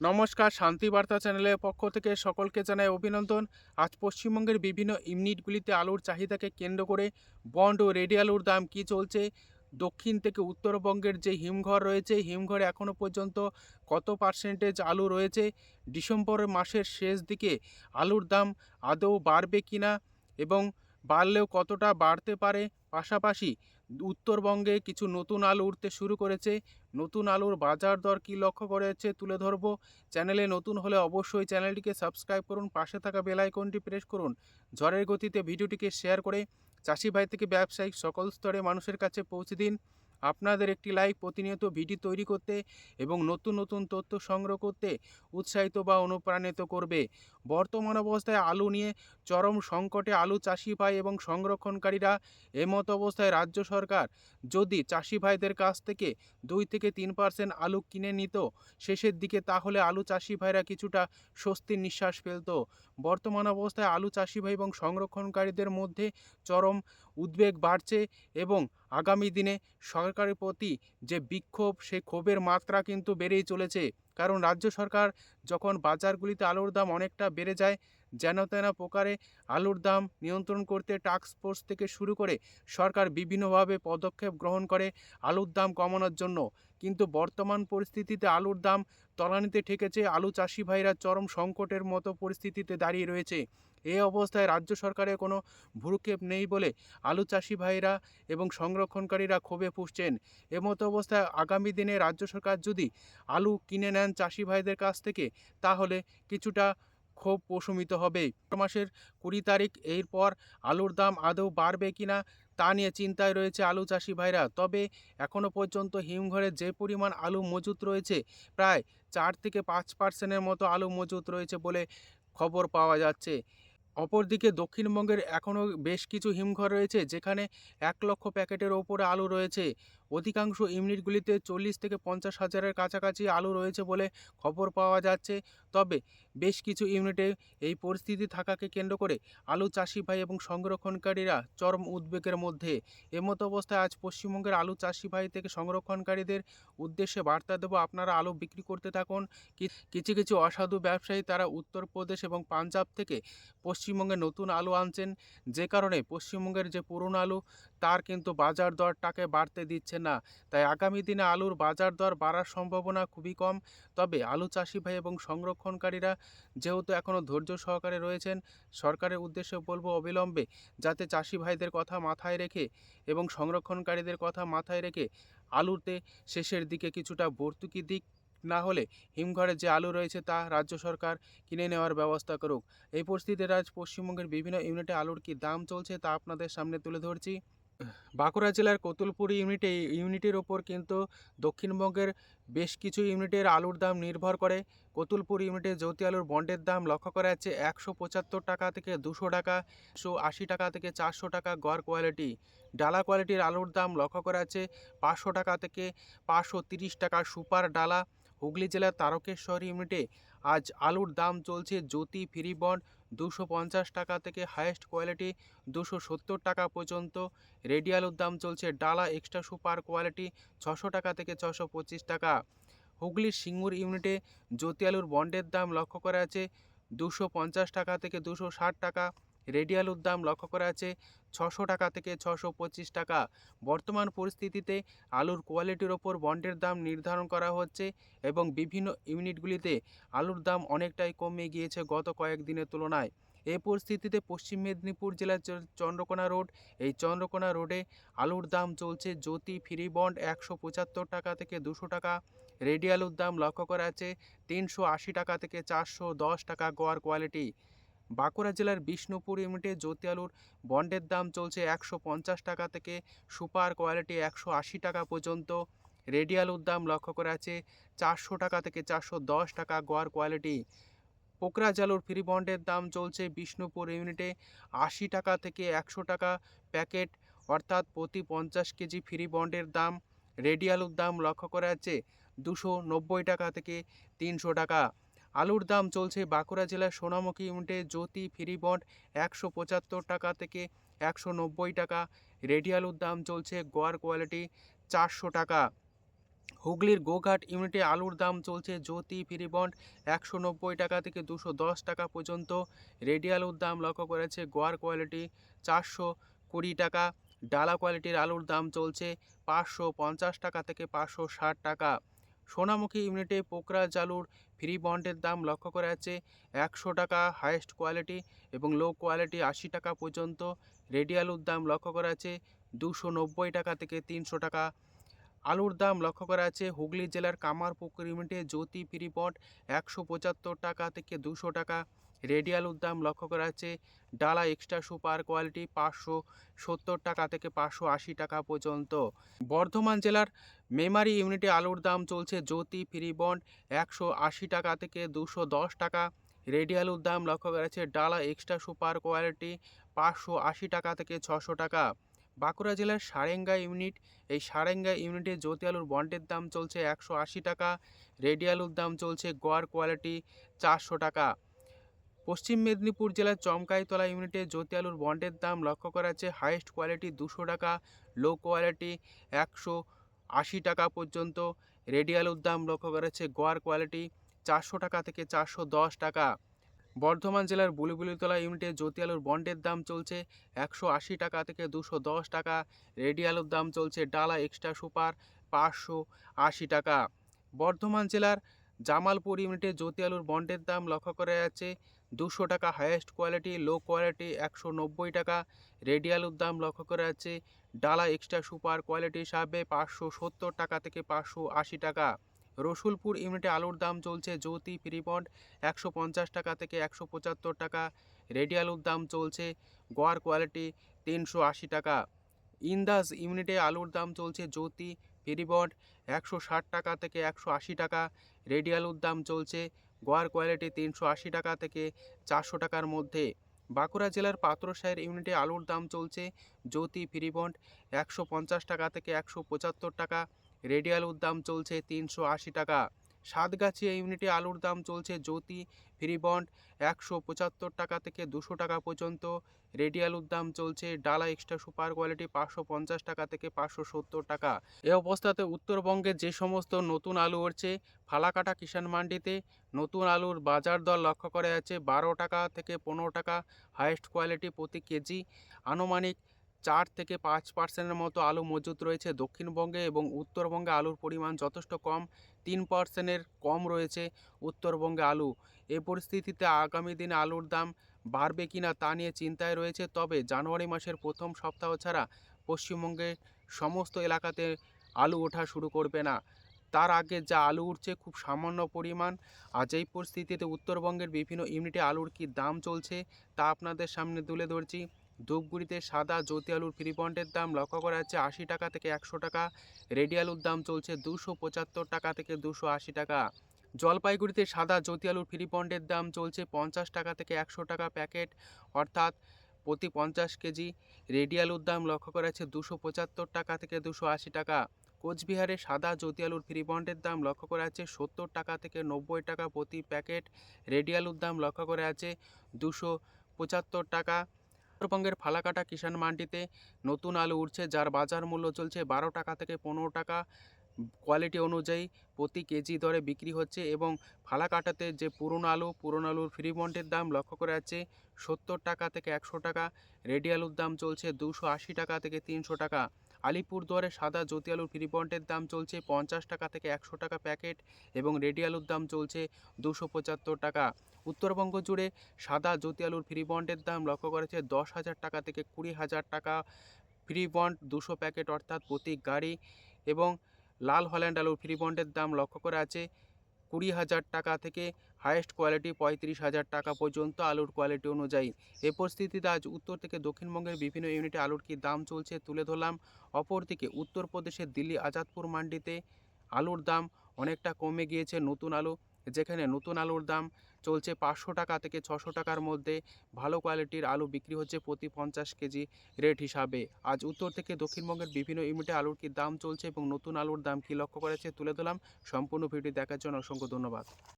নমস্কার শান্তিবার্তা চ্যানেলের পক্ষ থেকে সকলকে জানাই অভিনন্দন। আজ পশ্চিমবঙ্গের বিভিন্ন ইউনিটগুলিতে আলুর চাহিদাকে কেন্দ্র করে বন্ড ও রেডি আলুর দাম কি চলছে? দক্ষিণ থেকে উত্তরবঙ্গের যে হিমঘর রয়েছে, হিমঘরে এখনও পর্যন্ত কত পার্সেন্টেজ আলু রয়েছে? ডিসেম্বর মাসের শেষ দিকে আলুর দাম আদৌ বাড়বে কিনা এবং বাড়লেও কতটা বাড়তে পারে? পাশাপাশি উত্তরবঙ্গে কিছু নতুন আলু উঠতে শুরু করেছে। নতুন আলুর বাজার দর কী লক্ষ্য করেছে তুলে ধরব। চ্যানেলে নতুন হলে অবশ্যই চ্যানেলটিকে সাবস্ক্রাইব করুন, পাশে থাকা বেল আইকনটি প্রেস করুন। ঝড়ের গতিতে ভিডিওটিকে শেয়ার করে চাষি ভাই থেকে ব্যবসায়িক সকল স্তরে মানুষের কাছে পৌঁছে দিন। আপনাদের একটি লাইক, প্রতিনিয়ত ভিডিও তৈরি করতে এবং নতুন নতুন তথ্য সংগ্রহ করতে উৎসাহিত বা অনুপ্রাণিত করবে। বর্তমান অবস্থায় আলু নিয়ে চরম সংকটে আলু চাষি ভাই এবং সংরক্ষণকারীরা এমত অবস্থায় রাজ্য সরকার যদি চাষি ভাইদের কাছ থেকে দুই থেকে তিন পার্সেন্ট আলু কিনে নিত, শেষের দিকে তাহলে আলু চাষি ভাইরা কিছুটা স্বস্তির নিঃশ্বাস ফেলত। বর্তমান অবস্থায় আলু চাষি ভাই এবং সংরক্ষণকারীদের মধ্যে চরম উদ্বেগ বাড়ছে এবং আগামী দিনে সরকারের প্রতি যে বিক্ষোভ, সেই ক্ষোভের মাত্রা কিন্তু বেড়েই চলেছে। কারণ রাজ্য সরকার যখন বাজারগুলিতে আলুর দাম অনেকটা বেড়ে যায়, যেন তেন প্রকারে আলুর দাম নিয়ন্ত্রণ করতে টাস্ক ফোর্স থেকে শুরু করে সরকার বিভিন্নভাবে পদক্ষেপ গ্রহণ করে আলুর দাম কমানোর জন্য। কিন্তু বর্তমান পরিস্থিতিতে আলুর দাম তলানিতে ঠেকেছে, আলু চাষি ভাইরা চরম সংকটের মতো পরিস্থিতিতে দাঁড়িয়ে রয়েছে। এই অবস্থায় রাজ্য সরকারের কোনো ভ্রুক্ষেপ নেই বলে আলু চাষি ভাইরা এবং সংরক্ষণকারীরা ক্ষোভে ফুসছেন এমতো অবস্থায় আগামী দিনে রাজ্য সরকার যদি আলু কিনে নেন চাষি ভাইদের কাছ থেকে, তাহলে কিছুটা ক্ষোভ প্রশমিত হবে। মাসের কুড়ি তারিখ এরপর আলুর দাম আদৌ বাড়বে কিনা তা নিয়ে চিন্তায় রয়েছে আলু চাষি ভাইরা। তবে এখনও পর্যন্ত হিমঘরে যে পরিমাণ আলু মজুত রয়েছে, প্রায় চার থেকে পাঁচ পার্সেন্টের মতো আলু মজুত রয়েছে বলে খবর পাওয়া যাচ্ছে। অপরদিকে দক্ষিণবঙ্গের এখনও বেশ কিছু হিমঘর রয়েছে যেখানে এক লক্ষ প্যাকেটের ওপরে আলু রয়েছে। অধিকাংশ ইউনিটগুলিতে চল্লিশ থেকে পঞ্চাশ হাজারের কাছাকাছি আলু রয়েছে বলে খবর পাওয়া যাচ্ছে। তবে বেশ কিছু ইউনিটে এই পরিস্থিতি থাকাকে কেন্দ্র করে আলু চাষি ভাই এবং সংরক্ষণকারীরা চরম উদ্বেগের মধ্যে। এমতো অবস্থায় আজ পশ্চিমবঙ্গের আলু চাষি ভাই থেকে সংরক্ষণকারীদের উদ্দেশ্যে বার্তা দেবো, আপনারা আলু বিক্রি করতে থাকুন। কিছু কিছু অসাধু ব্যবসায়ী তারা উত্তরপ্রদেশ এবং পাঞ্জাব থেকে পশ্চিমবঙ্গে নতুন আলু আনছেন। যে কারণে পশ্চিমবঙ্গের যে পুরনো আলু তার কিন্তু বাজার দরটাকে বাড়তে দিচ্ছে না। তাই আগামী দিনে আলুর বাজার দর বাড়ার সম্ভাবনা খুবই কম। তবে আলু চাষি ভাই এবং সংরক্ষণকারীরা যেহেতু এখনও ধৈর্য সহকারে রয়েছেন, সরকারের উদ্দেশ্যে বলব অবিলম্বে যাতে চাষি ভাইদের কথা মাথায় রেখে এবং সংরক্ষণকারীদের কথা মাথায় রেখে আলুতে শেষের দিকে কিছুটা ভর্তুকি দিক, না হলে হিমঘরে যে আলু রয়েছে তা রাজ্য সরকার কিনে নেওয়ার ব্যবস্থা করুক। এই পরিস্থিতিতে আজ পশ্চিমবঙ্গের বিভিন্ন ইউনিটে আলুর কী দাম চলছে তা আপনাদের সামনে তুলে ধরছি। বাঁকুড়া জেলার কতুলপুর ইউনিটে, ইউনিটের ওপর কিন্তু দক্ষিণবঙ্গের বেশ কিছু ইউনিটের আলুর দাম নির্ভর করে। কতুলপুর ইউনিটে জ্যোতি আলুর বন্ডের দাম লক্ষ্য করা যাচ্ছে একশো পঁচাত্তর টাকা থেকে দুশো টাকা, একশো আশি টাকা থেকে চারশো টাকা গড় কোয়ালিটি ডালা কোয়ালিটির আলুর দাম লক্ষ্য করা যাচ্ছে পাঁচশো টাকা থেকে পাঁচশো তিরিশ টাকা সুপার ডালা। হুগলি জেলার তারকেশ্বর ইউনিটে আজ আলুর দাম চলছে জ্যোতি ফ্রি বন্ড দুশো পঞ্চাশ টাকা থেকে হায়েস্ট কোয়ালিটি দুশো সত্তর টাকা পর্যন্ত। রেডি আলুর দাম চলছে ডালা এক্সট্রা সুপার কোয়ালিটি ছশো টাকা থেকে ছশো পঁচিশ টাকা। হুগলির সিঙ্গুর ইউনিটে জ্যোতি আলুর বন্ডের দাম লক্ষ্য করা আছে দুশো পঞ্চাশ টাকা থেকে দুশো ষাট টাকা। রেডি আলুর দাম লক্ষ্য করা আছে ছশো টাকা থেকে ছশো পঁচিশ টাকা। বর্তমান পরিস্থিতিতে আলুর কোয়ালিটির ওপর বন্ডের দাম নির্ধারণ করা হচ্ছে এবং বিভিন্ন ইউনিটগুলিতে আলুর দাম অনেকটাই কমে গিয়েছে গত কয়েকদিনের তুলনায়। এই পরিস্থিতিতে পশ্চিম মেদিনীপুর জেলার চন্দ্রকোনা রোড, এই চন্দ্রকোনা রোডে আলুর দাম চলছে জ্যোতি ফ্রি বন্ড একশো পঁচাত্তর টাকা থেকে দুশো টাকা। রেডি আলুর দাম লক্ষ্য করা আছে তিনশো আশি টাকা থেকে চারশো দশ টাকা গোয়ার কোয়ালিটি। বাঁকুড়া জেলার বিষ্ণুপুর ইউনিটে জ্যোতি আলুর বন্ডের দাম চলছে একশো পঞ্চাশ টাকা থেকে সুপার কোয়ালিটি একশো আশি টাকা পর্যন্ত। রেডি আলুর দাম লক্ষ্য করা আছে চারশো টাকা থেকে চারশো দশ টাকা গোয়ার কোয়ালিটি। পোকরা জালুর ফ্রি বন্ডের দাম চলছে বিষ্ণুপুর ইউনিটে আশি টাকা থেকে একশো টাকা প্যাকেট, অর্থাৎ প্রতি পঞ্চাশ কেজি ফ্রি বন্ডের দাম। রেডি আলুর দাম লক্ষ্য করা যাচ্ছে দুশো নব্বই টাকা থেকে তিনশো টাকা। আলুর দাম চলছে বাঁকুড়া জেলার সোনামুখী ইউনিটে জ্যোতি ফ্রি বন্ড একশো পঁচাত্তর টাকা থেকে একশো নব্বই টাকা। রেডি আলুর দাম চলছে গোয়ার কোয়ালিটি চারশো টাকা। হুগলির গোঘাট ইউনিটে আলুর দাম চলছে জ্যোতি ফ্রি বন্ড একশো নব্বই টাকা থেকে দুশো দশ টাকা পর্যন্ত। রেডি আলুর দাম লক্ষ্য করেছে গোয়ার কোয়ালিটি চারশো কুড়ি টাকা। ডালা কোয়ালিটির আলুর দাম চলছে পাঁচশো পঞ্চাশ টাকা থেকে পাঁচশো ষাট টাকা। সোনামুখী ইউনিটে পোকরাজ জালুর ফ্রি বন্ডের দাম লক্ষ্য করা যাচ্ছে একশো টাকা হায়েস্ট কোয়ালিটি এবং লো কোয়ালিটি আশি টাকা পর্যন্ত। রেডি আলুর দাম লক্ষ্য করা যাচ্ছে দুশো নব্বই টাকা থেকে তিনশো টাকা। আলুর দাম লক্ষ্য করা আছে হুগলি জেলার কামারপুকুর ইউনিটে জ্যোতি ফ্রি বন্ড একশো পঁচাত্তর টাকা থেকে দুশো টাকা। রেডি আলুর দাম লক্ষ্য করা যাচ্ছে, ডালা এক্সট্রা সুপার কোয়ালিটি পাঁচশো সত্তর টাকা থেকে পাঁচশো আশি টাকা পর্যন্ত। বর্ধমান জেলার মেমারি ইউনিটে আলুর দাম চলছে জ্যোতি ফ্রি বন্ড একশো আশি টাকা থেকে দুশো দশ টাকা। রেডি আলুর দাম লক্ষ্য করা আছে ডালা এক্সট্রা সুপার কোয়ালিটি পাঁচশো আশি টাকা থেকে ছশো টাকা। বাঁকুড়া জেলার সারেঙ্গা ইউনিট, এই সারেঙ্গা ইউনিটে জ্যোতি আলুর বন্ডের দাম চলছে একশো আশি টাকা রেডি আলুর দাম চলছে গোয়ার কোয়ালিটি চারশো টাকা। পশ্চিম মেদিনীপুর জেলার চমকাইতলা ইউনিটে জ্যোতি আলুর বন্ডের দাম লক্ষ্য করা যাচ্ছে হাইয়েস্ট কোয়ালিটি দুশো টাকা, লো কোয়ালিটি একশো আশি টাকা পর্যন্ত। রেডি আলুর দাম লক্ষ্য করা যাচ্ছে গোয়ার কোয়ালিটি চারশো টাকা থেকে চারশো দশ টাকা। বর্ধমান জেলার বুলিবুলিতলা ইউনিটে জ্যোতি আলুর বন্ডের দাম চলছে একশো আশি টাকা থেকে দুশো দশ টাকা। রেডি আলুর দাম চলছে ডালা এক্সট্রা সুপার পাঁচশো আশি টাকা। বর্ধমান জেলার জামালপুর ইউনিটে জ্যোতি আলুর বন্ডের দাম লক্ষ্য করা যাচ্ছে দুশো টাকা হায়েস্ট কোয়ালিটি লো কোয়ালিটি একশো নব্বই টাকা। রেডি আলুর দাম লক্ষ্য করা যাচ্ছে ডালা এক্সট্রা সুপার কোয়ালিটি হিসাবে পাঁচশো সত্তর টাকা থেকে পাঁচশো আশি টাকা। রসুলপুর ইউনিটে আলুর দাম চলছে জ্যোতি ফ্রি বন্ড একশো পঞ্চাশ টাকা থেকে একশো পঁচাত্তর টাকা। রেডি আলুর দাম চলছে গোয়ার কোয়ালিটি তিনশো আশি টাকা। ইন্দাস ইউনিটে আলুর দাম চলছে জ্যোতি ফ্রি বন্ড একশো ষাট টাকা থেকে একশো আশি টাকা। রেডি আলুর দাম চলছে গোয়ার কোয়ালিটি তিনশো আশি টাকা থেকে চারশো টাকার মধ্যে। বাঁকুড়া জেলার পাত্রসাহের ইউনিটে আলুর দাম চলছে জ্যোতি ফিরিবন্ড একশো পঞ্চাশ টাকা থেকে একশো পঁচাত্তর টাকা। রেডি আলুর দাম চলছে তিনশো আশি টাকা। সাতগাছিয়া ইউনিটে আলুর দাম চলছে জ্যোতি ফ্রি বন্ড একশো পঁচাত্তর টাকা থেকে দুশো টাকা পর্যন্ত। রেডি আলুর দাম চলছে ডালা এক্সট্রা সুপার কোয়ালিটি পাঁচশো পঞ্চাশ টাকা থেকে পাঁচশো সত্তর টাকা। এ অবস্থাতে উত্তরবঙ্গে যে সমস্ত নতুন আলু উঠছে, ফালাকাটা কিষাণ মান্ডিতে নতুন আলুর বাজার দর লক্ষ্য করা যাচ্ছে বারো টাকা থেকে পনেরো টাকা হায়েস্ট কোয়ালিটি প্রতি কেজি। আনুমানিক চার থেকে পাঁচ পার্সেন্টের মতো আলু মজুত রয়েছে দক্ষিণবঙ্গে এবং উত্তরবঙ্গে আলুর পরিমাণ যথেষ্ট কম, তিন পার্সেন্টের কম রয়েছে উত্তরবঙ্গে আলু। এ পরিস্থিতিতে আগামী দিনে আলুর দাম বাড়বে কিনা তা নিয়ে চিন্তায় রয়েছে, তবে জানুয়ারি মাসের প্রথম সপ্তাহ ছাড়া পশ্চিমবঙ্গের সমস্ত এলাকাতে আলু ওঠা শুরু করবে না। তার আগে যা আলু উঠছে খুব সামান্য পরিমাণ। আজ এই পরিস্থিতিতে উত্তরবঙ্গের বিভিন্ন ইউনিটে আলুর কী দাম চলছে তা আপনাদের সামনে তুলে ধরছি। ধূপগুড়িতে সাদা জ্যোতি আলুর ফ্রি বন্ডের দাম লক্ষ্য করা যাচ্ছে আশি টাকা থেকে একশো টাকা। রেডি আলুর দাম চলছে দুশো পঁচাত্তর টাকা থেকে দুশো আশি টাকা। জলপাইগুড়িতে সাদা জ্যোতি আলুর ফ্রি বন্ডের দাম চলছে পঞ্চাশ টাকা থেকে একশো টাকা প্যাকেট, অর্থাৎ প্রতি পঞ্চাশ কেজি। রেডি আলুর দাম লক্ষ্য করা যাচ্ছে দুশো পঁচাত্তর টাকা থেকে দুশো আশি টাকা। কোচবিহারে সাদা জ্যোতি আলুর ফ্রি বন্ডের দাম লক্ষ্য করা যাচ্ছে সত্তর টাকা থেকে নব্বই টাকা প্রতি প্যাকেট। রেডি আলুর দাম লক্ষ্য করা যাচ্ছে দুশো পঁচাত্তর টাকা। উত্তরবঙ্গের ফালাকাটা কিষাণ মান্ডিতে নতুন আলু উঠছে, যার বাজার মূল্য চলছে বারো টাকা থেকে পনেরো টাকা। কোয়ালিটি অনুযায়ী প্রতি কেজি দরে বিক্রি হচ্ছে এবং ফালাকাটাতে যে পুরনো আলু, পুরনো আলুর ফ্রি বন্ডের দাম লক্ষ্য করা যাচ্ছে সত্তর টাকা থেকে একশো টাকা। রেডি আলুর দাম চলছে দুশো আশি টাকা থেকে তিনশো টাকা। আলিপুরদুয়ারে সাদা জ্যোতি আলুর ফ্রি বন্ডের দাম চলছে পঞ্চাশ টাকা থেকে একশো টাকা প্যাকেট এবং রেডি আলুর দাম চলছে দুশো পঁচাত্তর টাকা। উত্তরবঙ্গ জুড়ে সাদা জ্যোতি আলুর ফ্রি বন্ডের দাম লক্ষ্য করেছে দশ হাজার টাকা থেকে কুড়ি হাজার টাকা। ফ্রি বন্ড দুশো প্যাকেট অর্থাৎ প্রতি গাড়ি এবং লাল হল্যান্ড আলুর ফ্রি বন্ডের দাম লক্ষ্য করা আছে কুড়ি হাজার টাকা থেকে হাইয়েস্ট কোয়ালিটি পঁয়ত্রিশ হাজার টাকা পর্যন্ত আলুর কোয়ালিটি অনুযায়ী। এ পরিস্থিতিতে আজ উত্তর থেকে দক্ষিণবঙ্গের বিভিন্ন ইউনিটে আলুর কি দাম চলছে তুলে ধরলাম। অপরদিকে উত্তরপ্রদেশের দিল্লি আজাদপুর মান্ডিতে আলুর দাম অনেকটা কমে গিয়েছে নতুন আলু, যেখানে নতুন আলুর দাম চলছে পাঁচশো টাকা থেকে ছশো টাকার মধ্যে। ভালো কোয়ালিটির আলু বিক্রি হচ্ছে প্রতি পঞ্চাশ কেজি রেট হিসাবে। আজ উত্তর থেকে দক্ষিণবঙ্গের বিভিন্ন ইউনিটে আলুর কী দাম চলছে এবং নতুন আলুর দাম কী লক্ষ্য করেছে তুলে ধরলাম। সম্পূর্ণ ভিডিও দেখার জন্য অসংখ্য ধন্যবাদ।